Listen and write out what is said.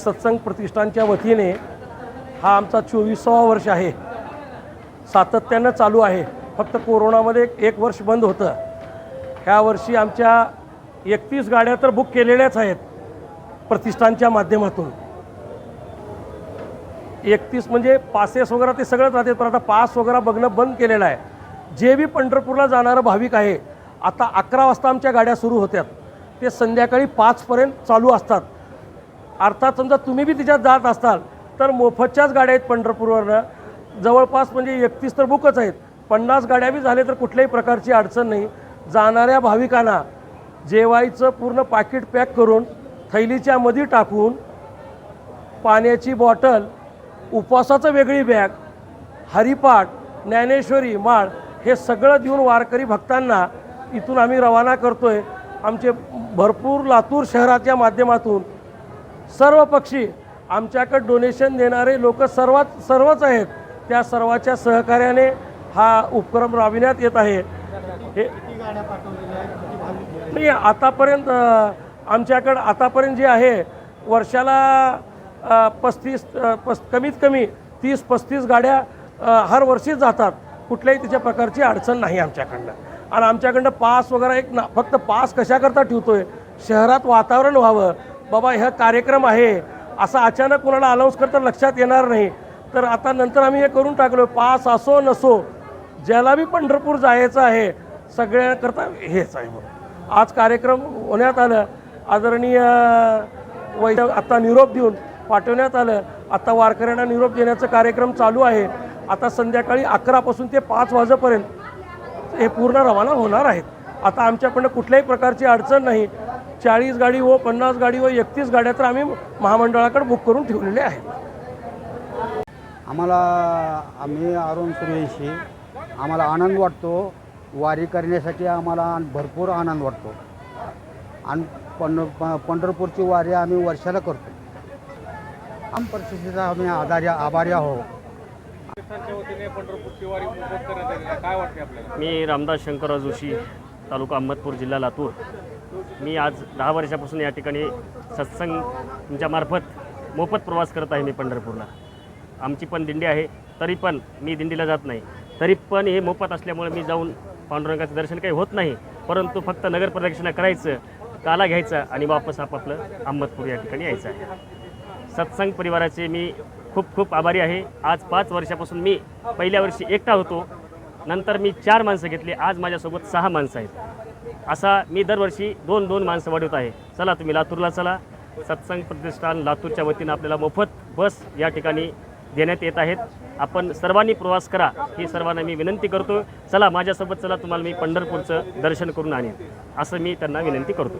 सत्संग प्रतिष्ठानच्या वतीने हा आमचा चोवीसावा वर्ष आहे. सातत्यानं चालू आहे. फक्त कोरोनामध्ये एक- वर्ष बंद होतं. ह्या वर्षी आमच्या एकतीस गाड्या तर बुक केलेल्याच आहेत प्रतिष्ठानच्या माध्यमातून. एकतीस म्हणजे पासेस वगैरे ते सगळंच राहते पण आता पास वगैरे बघणं बंद केलेलं आहे. जे बी पंढरपूरला जाणारं भाविक आहे आता अकरा वाजता आमच्या गाड्या सुरू होत्यात. ते संध्याकाळी पाचपर्यंत चालू असतात. अर्थात समजा तुम्ही बी तिच्यात जात असाल तर मोफतच्याच गाड्या आहेत पंढरपूरवरनं. जवळपास म्हणजे एकतीस तर बुकच आहेत. पन्नास गाड्या बी झाले तर कुठल्याही प्रकारची अडचण नाही. जाणाऱ्या भाविकांना जेवायचं पूर्ण पाकिट पॅक करून थैलीच्या मध्ये टाकून पाण्याची बॉटल उपवासाचं वेगळी बॅग हरिपाठ ज्ञानेश्वरी माळ हे सगळं देऊन वारकरी भक्तांना इथून आम्ही रवाना करतोय. आमचे भरपूर लातूर शहराच्या माध्यमातून सर्व पक्षी आमच्याकडे डोनेशन देणारे लोक सर्वात सर्वच आहेत. त्या सर्वाच्या सहकार्याने हा उपक्रम राबविण्यात येत आहे. हे नाही आतापर्यंत आमच्याकडं आतापर्यंत जे आहे वर्षाला पस्तीस पस् कमीत कमी तीस पस्तीस गाड्या हर वर्षीच जातात. कुठल्याही त्याच्या प्रकारची अडचण नाही आमच्याकडनं. आणि आमच्याकडनं पास वगैरे एक ना फक्त पास कशाकरता ठेवतो आहे शहरात वातावरण व्हावं. बाबा ह्या कार्यक्रम आहे. असा अचानक कोणाला अनाऊन्स करता लक्षात येणार नाही. तर आता नंतर आम्ही हे करून टाकलो पास असो नसो ज्याला बी पंढरपूर जायचं आहे सगळ्याकरता हेच आहे मग आज कार्यक्रम होण्यात आलं. आदरणीय वै आता निरोप देऊन पाठवण्यात आलं. आता वारकऱ्यांना निरोप देण्याचा कार्यक्रम चालू आहे. आता संध्याकाळी अकरापासून ते पाच वाजेपर्यंत हे पूर्ण रवाना होणार आहेत. आता आमच्याकडनं कुठल्याही प्रकारची अडचण नाही. चाळीस गाडी व पन्नास गाडी व एकतीस गाड्या तर आम्ही महामंडळाकडे बुक करून ठेवलेल्या आहेत. आम्हाला आम्ही अरुण सूर्यवंशी आम्हाला आनंद वाटतो. वारी करण्यासाठी आम्हाला भरपूर आनंद वाटतो. आणि पंढ प- पंढरपूरची वारी आम्ही वर्षाला करतो. आम परिस्थितीचा आम्ही आधारी आभारी आहोत मी रामदास शंकरराव जोशी तालुका अहमदपूर जिल्हा लातूर. मी आज दहा वर्षापासून या ठिकाणी सत्संग मार्फत मोफत प्रवास करत आहे मी पंढरपूरला. आमची पण दिंडी आहे तरी पण मी दिंडीला जात नाही. तरी पण हे मोफत असल्यामुळे मी जाऊन पांडुरंगाचं दर्शन काही होत नाही. परंतु फक्त नगर प्रदक्षिणा करायचं काला घ्यायचा आणि वापस आपापलं अहमदपूर या ठिकाणी यायचं आहे. सत्संग परिवाराचे मी खूप खूप आभारी आहे. आज पाच वर्षापासून मी पहिल्या वर्षी एकटा होतो. नंतर मी चार माणसं घेतली. आज माझ्यासोबत सहा माणसं आहेत. असा मी दरवर्षी दोन दोन माणसं वाढवत आहे. चला तुम्ही लातूरला चला. सत्संग प्रतिष्ठान लातूरच्या वतीनं आपल्याला मोफत बस या ठिकाणी देण्यात येत आहेत. आपण सर्वांनी प्रवास करा ही सर्वांना मी विनंती करतो. चला माझ्यासोबत चला तुम्हाला मी पंढरपूरचं दर्शन करून आणेन. असं मी त्यांना विनंती करतो.